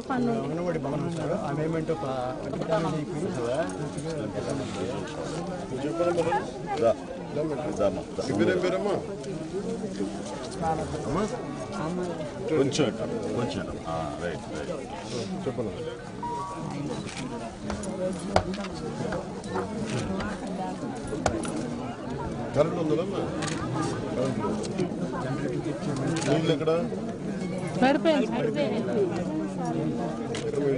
ఒక పన్ను? కొంచెం కొంచెం రైట్ రైట్ చెప్పండి కరెంట్ ఉందమ్మా నీళ్ళు ఎక్కడ పడిపోయింది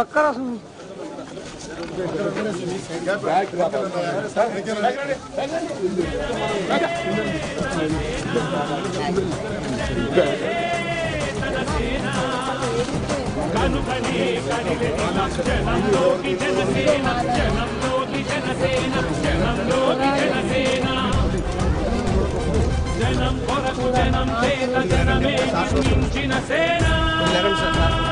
ఎక్కడ మీ ఇల్లు చూపించండి పద పదండి పదండి మా వైర్కి తీసుకో చేతంలో అట్లే పక్క ఇలాంటి ఇల్లు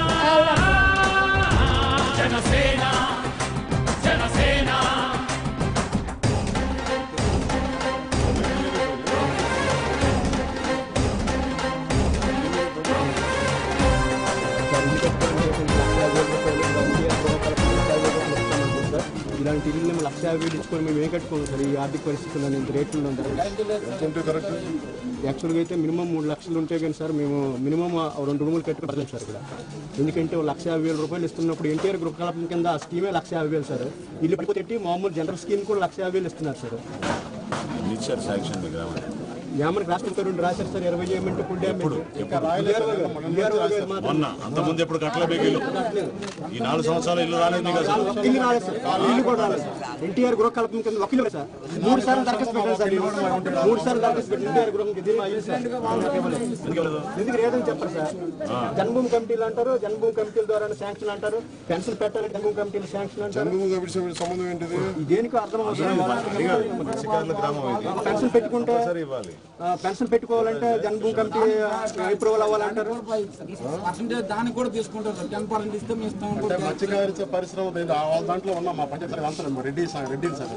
మేము లక్ష యాభై వేలు ఇచ్చుకొని మేము ఏం కట్టుకోము సార్? ఈ ఆర్థిక పరిస్థితుల్లో ఇంత రేట్లు కరెక్ట్? యాక్చువల్గా అయితే మినిమం మూడు లక్షలు ఉంటే కానీ సార్ మేము మినిమం రెండు రూములు కట్టుకోవట్లేదు సార్ ఇక్కడ. ఎందుకంటే లక్ష యాభై వేల రూపాయలు ఇస్తున్నప్పుడు ఎన్టీఆర్ గృహ కల్పన కింద ఆ స్కీమే లక్ష యాభై వేలు సార్. ఇల్లు పెట్టి మామూలు జనరల్ స్కీమ్ కూడా లక్ష యాభై వేలు ఇస్తున్నారు సార్. శాంక్షన్ రాష్ట్రం రెండు రాశారు సార్ ఇరవై ఏమెంట్ ఫుల్ డ్యామేజ్ మొన్న అంతకుముందు ఎప్పుడు కట్టలే ఇల్లు ఈ నాలుగు సంవత్సరాలు ఇల్లు రాలేదు మీకు అసలు? ఇల్లు రాలేదు సార్. ఆ ఇల్లు కూడా రాలేదు సార్. ఎన్టీఆర్ గృహ కల్పన కింద ఒక ఇల్లు సార్. మూడు సార్లు దరఖాస్తు పెట్టాను సార్. మూడు సార్లు దరఖాస్తు పెట్టి ఎన్టీఆర్ గృహం. ఎందుకు లేదని చెప్పరు సార్. జన్మభూమి కమిటీలు అంటారు జన్మభూమి కమిటీల ద్వారా శాంక్షన్ అంటారు పెన్షన్ పెట్టాలి జన్మభూమి కమిటీలు శాంక్షన్ అంటారు. జన్మభూమి కమిటీ సంబంధం ఏంటిది? దేనికి అర్థం అవుతుంది మత్స్యకారుల గ్రామం ఇది. పెన్షన్ పెట్టుకుంటే సరే ఇవ్వాలి. పెన్షన్ పెట్టుకోవాలంటే జన్మభూమి కమిటీ అప్రూవల్ అవ్వాలంటారు? పర్సెంటేజ్ దానికి కూడా తీసుకుంటారు టెన్ పర్సెంట్ ఇస్తే మేము పరిశ్రమ వాళ్ళ దాంట్లో ఉన్న మా పంచాయతీ అంతా రెడ్డి సార్ రెడ్డి సార్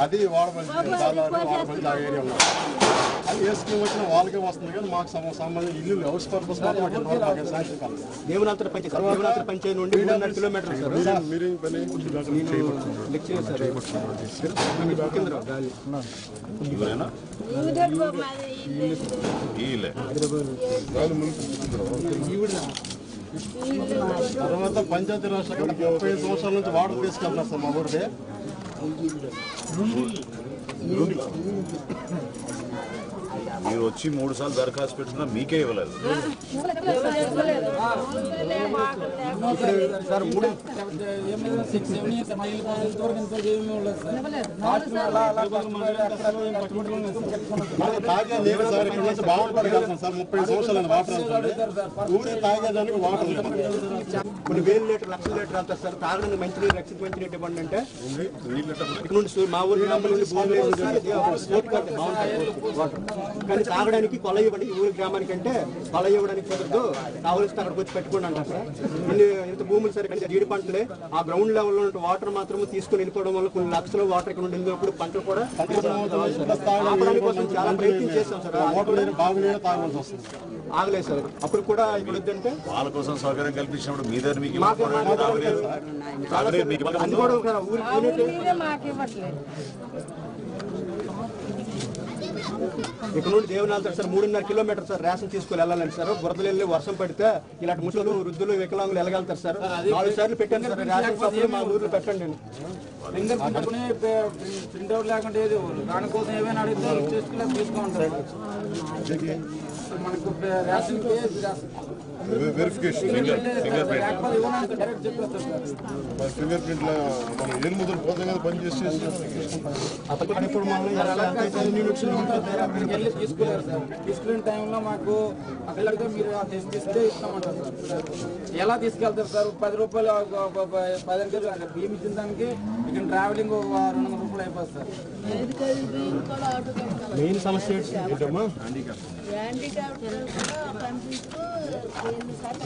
అది అది ఆ ఏరియా ఉన్నారు అది స్కీమ్ వచ్చినా వాళ్ళకే వస్తుంది కానీ మాకు సంబ- సంబంధించి ఇల్లు హౌస్ పర్పస్ మాత్రం శాంక్షన్ దేవనాథుల పంచాయతీ దేవనాథుల పంచాయతీ నుండి మూడున్నర కిలోమీటర్లు సార్. మీరేం లెక్చర్ తర్వాత పంచాయతీ రాజ్ శాఖ ముప్పై ఐదు సంవత్సరాల నుంచి వాటర్ తీసుకెళ్తున్నారు సార్ మా ఊరికే. మీరు వచ్చి మూడు సార్లు దరఖాస్తు పెట్టుకున్నా మీకే ఇవ్వలేదు. సార్ మూడు సిక్స్ సెవెన్ ఇయర్స్ మా ఇల్లు ఇంతవరకు ఏమీ ఉండదు సార్ తాగే నీరు సార్ ఇక్కడ నుంచి బాగుంటుంది సార్ ముప్పై సంవత్సరాలు వాటర్ తాగేదానికి వాటర్ కొన్ని వేల లీటర్ లక్షల లీటర్ అంతా సార్ తాగడానికి మంచి నీరు రక్షిత మంచి నీటి ఇవ్వండి అంటే ఇక్కడ మా ఊరి నుండి బాగుంటుంది కానీ తాగడానికి కొల ఇవ్వండి ఊరి గ్రామానికి అంటే కొల ఇవ్వడానికి కుదరదు. కావలసిన అక్కడికి వచ్చి పెట్టుకోండి అంటారు సార్ ఇన్ని ఇంత భూములు సరే కానీ జీడి పంటలే. ఆ గ్రౌండ్ లెవెల్లో ఉన్న వాటర్ మాత్రం తీసుకుని వెళ్ళిపోవడం వల్ల కొన్ని లక్షల వాటర్ ఇక్కడ నుండి వెళ్ళినప్పుడు పంటలు కూడా ఆపడానికి కోసం చాలా ప్రయత్నం చేస్తాం సార్. ఆగలేదు సార్. అప్పుడు కూడా ఇక్కడ వద్దంటే వాళ్ళ కోసం సౌకర్యం కల్పించినప్పుడు మీ దగ్గర మీకు మాకు- ఇవ్వకపోవడం ఏంటి? తాగునీరు తాగునీరు మీకు అది ఇవ్వకపోవడం కూడా ఒక ఊరి యూనిట్ మీరే మాకు ఇవ్వట్లేదు ఇక్కడ నుండి దేవనాథ్ సార్. మూడున్నర కిలోమీటర్ సార్ రేషన్ తీసుకుని వెళ్ళాలండి సార్. బురదలు వెళ్ళి వర్షం పడితే ఇలాంటి ముసలు వృద్ధులు వికలాంగులు వెళ్ళగలుగుతారు సార్? నాలుగు సార్లు పెట్టాను సార్. రేషన్ షాపులు మా ఊర్లో పెట్టండి ప్రింట్ అవుట్ లేకుండా ఏది దానికోసం ఏమైనా అడిగితే చేసుకుని తీసుకుంటారు మనకు రేషన్కి వెరిఫికేషన్ లేకపోతే ఇవ్వడానికి డైరెక్ట్ చెప్పేస్తారు సార్. ఫింగర్ ప్రింట్ మనం పోతే కదా పని చేసి అప్పటికి ఇప్పుడు మనం ఉంటుంది. అక్కడికి వెళ్ళి సార్ తీసుకునే టైంలో మాకు అక్కడికి మీరు ఇస్తామంటారు సార్. ఎలా తీసుకెళ్తారు సార్? పది రూపాయలు పదిహేను కేజీలు అక్కడ బియ్యం ఇచ్చిన దానికి ఇక్కడ ట్రావెలింగ్ ఒక రెండు వందల రూపాయలు అయిపోతుంది సార్. మెయిన్ సమస్య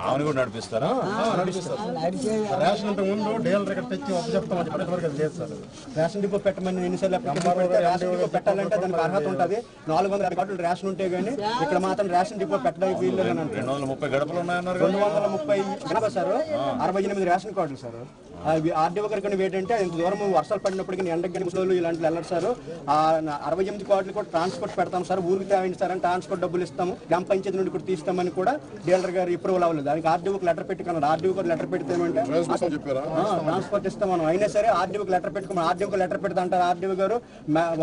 ఆమెను కూడా నడిపిస్తారా? రేషన్ అంటే ముందు డీలర్ ఇక్కడ తెచ్చి ఒక వరకు రేషన్ డిపో పెట్టమని ఎన్నిసార్లు రేషన్ డిపో పెట్టాలంటే దానికి అర్హత ఉంటుంది. నాలుగు వందల కార్డులు రేషన్ ఉంటే గానీ ఇక్కడ మాత్రం రేషన్ డిపో పెట్టడానికి రెండు వందల ముప్పై గడపలు ఉన్నాయన్నారు రెండు వందల ముప్పై ఎనభై సార్ అరవై ఎనిమిది రేషన్ కార్డులు సార్. ఆర్డీఓ గారికి ఏంటంటే ఇంత దూరం వర్షాలు పడినప్పటికీ ఎండ గడిపులు ఇలాంటి వెళ్ళరు సార్. అరవై ఎనిమిది కార్డులు కూడా ట్రాన్స్పోర్ట్ పెడతాం సార్. ఊరికి తేవండి సార్. అని ట్రాన్స్పోర్ట్ డబ్బులు ఇస్తాము. గ్రామ పంచాయతీ నుండి కూడా తీస్తామని కూడా డీలర్ గారు అప్రూవల్ అవ్వలేదు. దానికి ఆర్డీఓకి లెటర్ పెట్టుకున్నారు ఆర్డీఓ గారు లెటర్ పెడితే ఏమంటే ట్రాన్స్పోర్ట్ చెప్పారా? ట్రాన్స్పోర్ట్ ఇస్తాం మనం. అయినా సరే ఆర్డీఓకి లెటర్ పెట్టుకున్నాం ఆర్డీఓకి లెటర్ పెడితే అంటారు ఆర్డీఓ గారు.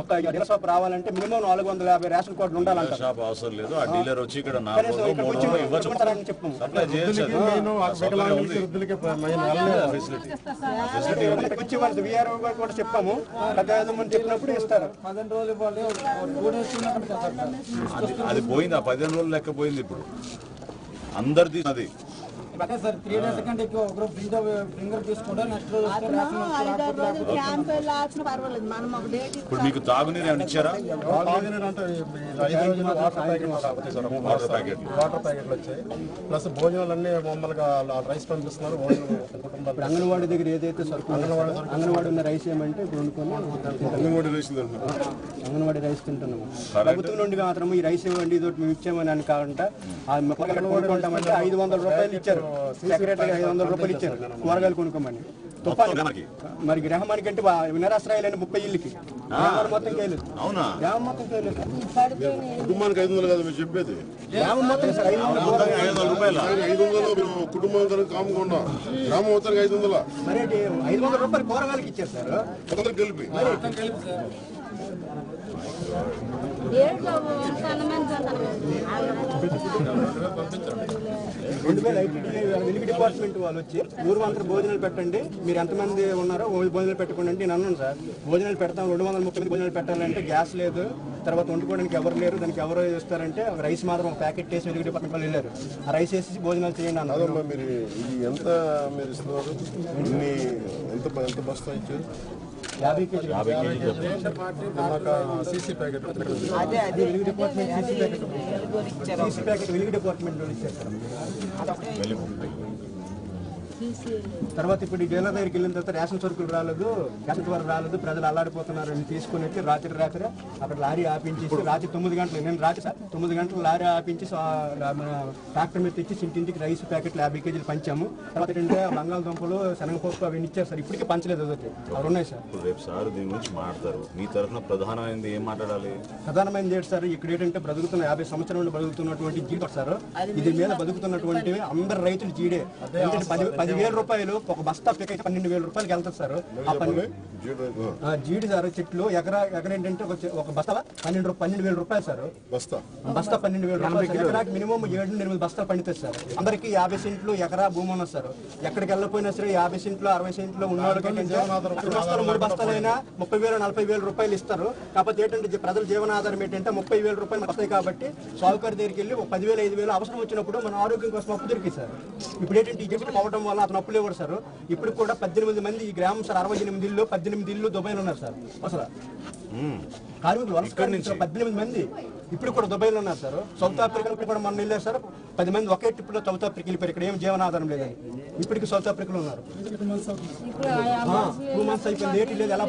ఒక డీలర్ షాప్ రావాలంటే మినిమం నాలుగు వందల యాభై రేషన్ కార్డులు ఉండాలంటారు. అవసరం లేదు. ఆ డీలర్ వచ్చి ఇక్కడ చెప్పాము. విఆర్ఓ కూడా చెప్పాము. చెప్పినప్పుడు ఇస్తారు. అది పోయింది. ఆ పదిహేను రోజులు లెక్క పోయింది ఇప్పుడు. అందరిది అది అదే సార్ త్రీ డేస్ కంటే ఎక్కువ ఒక రోజు ఫింగర్ ఫింగర్ తీసుకుంటే నెక్స్ట్ రోజు వస్తే రేషన్ ఐదారు రోజులు క్యాంప్ వెళ్ళాల్సిన పర్వాలేదు. మనం ఒక డేట్ ఇప్పుడు మీకు తాగునీరు ఏమైనా ఇచ్చారా? తాగునీరు అంటే వాటర్ వాటర్ వాటర్ ప్యాకెట్లు వచ్చాయి. ప్లస్ భోజనాలు అన్ని మామూలుగా రైస్ పంపిస్తున్నారు. ఇప్పుడు అంగన్వాడీ దగ్గర ఏదైతే సరుకు అంగన్వాడీ ఉన్న రైస్ ఏమంటే ఇప్పుడు వండుకొని అంగన్వాడీ అంగన్వాడీ రైస్ తింటున్నాము. ప్రభుత్వం నుండి మాత్రం ఈ రైస్ ఇవ్వండి ఇది ఒకటి మేము ఇచ్చామని అని కాకుండా ఐదు వందల రూపాయలు ఇచ్చారు. సెక్రటరీ ఐదు వందల రూపాయలు ఇచ్చారు. కూరగాయలు కొనుక్కోమని. తుఫాన్ గ్రామానికి? మరి? గ్రహమానికి అంటే నిరాశ్రయాలైన ముప్పై ఇల్లుకి గ్రామాలు మొత్తం కేలేదు అవునా? గ్రామం మొత్తం కేలేదు కుటుంబానికి ఐదు వందలు కదా మీరు చెప్పేది? గ్రామం మొత్తం సార్ ఐదు వందలు. ఐదు రూపాయల? ఐదు వందలు మీరు కుటుంబం అందరికి కామకుండా గ్రామం మొత్తానికి ఐదు వందల? మరి ఏంటి? ఐదు వందల రూపాయలు కూరగాయలకి ఇచ్చారు సార్. కలిపి. రెండు వేల ఐటీడీ వెలుగు డిపార్ట్మెంట్ వాళ్ళు వచ్చి ఊరు అందరూ భోజనాలు పెట్టండి. మీరు ఎంతమంది ఉన్నారో భోజనాలు పెట్టుకోండి అంటే నేను అన్నాను సార్. భోజనాలు పెడతాం రెండు వందల ముప్పై భోజనాలు పెట్టాలంటే గ్యాస్ లేదు. తర్వాత వండుకోవడానికి ఎవరు లేరు దానికి ఎవరు ఇస్తారంటే రైస్ మాత్రం ఒక ప్యాకెట్ వేసి వెలుగు డిపార్ట్మెంట్ వాళ్ళు వెళ్ళారు. ఆ రైస్ వేసి భోజనాలు చేయండి అన్నారు. మీరు ఎంత మీరు ఇస్తున్నారు? ఎంత ఎంత బస్తా ఇచ్చారు? యాభై కేజీ యాభై కేజీలు సీసీ ప్యాకెట్ అదే అది Velugu department CC packet CC packet Velugu department వాళ్ళు ఇచ్చారు సార్ వెళ్ళి ముప్పై తర్వాత ఇప్పుడు ఈ డీలర్ దగ్గరికి వెళ్ళిన తర్వాత రేషన్ సరుకులు రాలేదు రేషన్ ద్వారా రాలేదు ప్రజలు అల్లాడిపోతున్నారు అని తీసుకుని వచ్చి రాత్రి రాత్రి అక్కడ లారీ ఆపించేసి రాత్రి తొమ్మిది గంటలు నేను రాత్రి సార్ తొమ్మిది గంటలు లారీ ఆపించి మన ట్రాక్టర్ మీద తెచ్చి ఇంటింటికి రైస్ ప్యాకెట్లు యాభై కేజీలు పంచాము. తర్వాత ఏంటంటే బంగాళదుంపలు శనగపప్పు అవి ఇచ్చారు సార్. ఇప్పటికీ పంచలేదు అదొకటి. అవి ఉన్నాయి సార్. ఇప్పుడు రేపు సార్ దీని గురించి మాట్లాడతారు. మీ తరఫున ప్రధానమైనది ఏం మాట్లాడాలి? ప్రధానమైనది ఏంటి సార్? ఇక్కడ ఏంటంటే బ్రతుకుతున్న యాభై సంవత్సరాల నుండి బతుకుతున్నటువంటి జీడి సార్. ఇది మీద బతుకుతున్నటువంటి అందరు రైతులు జీడే. పది పదివేల రూపాయలు ఒక బస్తా పిక్ అయితే పన్నెండు వేల రూపాయలకి వెళ్తుంది సార్. ఆ జీడి సార్ చెట్లు ఎకరా ఎకర ఏంటంటే ఒక బస్తా పన్నెండు పన్నెండు వేల రూపాయలు సార్. బస్తా బస్తా పన్నెండు వేల రూపాయలు. ఎకరాకి మినిమం ఏడు ఎనిమిది బస్తాలు పండుతుంది సార్. అందరికి యాభై సెంట్లు ఎకరా భూమి ఉన్నది సార్. ఎక్కడికి వెళ్ళకపోయినా సరే యాభై సెంట్లు అరవై సెంట్లు ఉన్న వాళ్ళకి బస్తాలు మూడు బస్తాలైనా ముప్పై వేలు నలభై వేల రూపాయలు ఇస్తారు. కాకపోతే ఏంటంటే ప్రజల జీవనాధారం ఏంటంటే ముప్పై వేల రూపాయలు వస్తాయి కాబట్టి సాగుకారి దగ్గరికి వెళ్ళి ఒక పదివేలు ఐదు వేలు అవసరం వచ్చినప్పుడు మన ఆరోగ్యం కోసం అప్పు దొరికింది సార్. ఇప్పుడు ఏంటంటే ఈ గిఫ్ట్ పోవడం వల్ల అతను అప్పులు ఇవ్వడు సార్? ఇప్పుడు కూడా పద్దెనిమిది మంది ఈ గ్రామం సార్ అరవై ఎనిమిది ఇల్లు పద్దెనిమిది ఇల్లు దుబాయ్లో ఉన్నారు సార్. అసలు కార్మికులు వలస కార్మికులు పద్దెనిమిది మంది ఇప్పుడు కూడా దుబాయ్లో ఉన్నారు సార్. సౌత్ ఆఫ్రికాలో కూడా మొన్న వెళ్ళారు సార్. పది మంది ఒకే ట్రిప్లో సౌత్ ఆఫ్రికా వెళ్ళిపోయారు. ఇక్కడ ఏం జీవనాధారం లేదని. ఇప్పటికి సౌత్ ఆఫ్రికాలో ఉన్నారు. ఇప్పుడు టూ మంత్స్ అయిపోయింది. ఏంటి లేదు ఎలా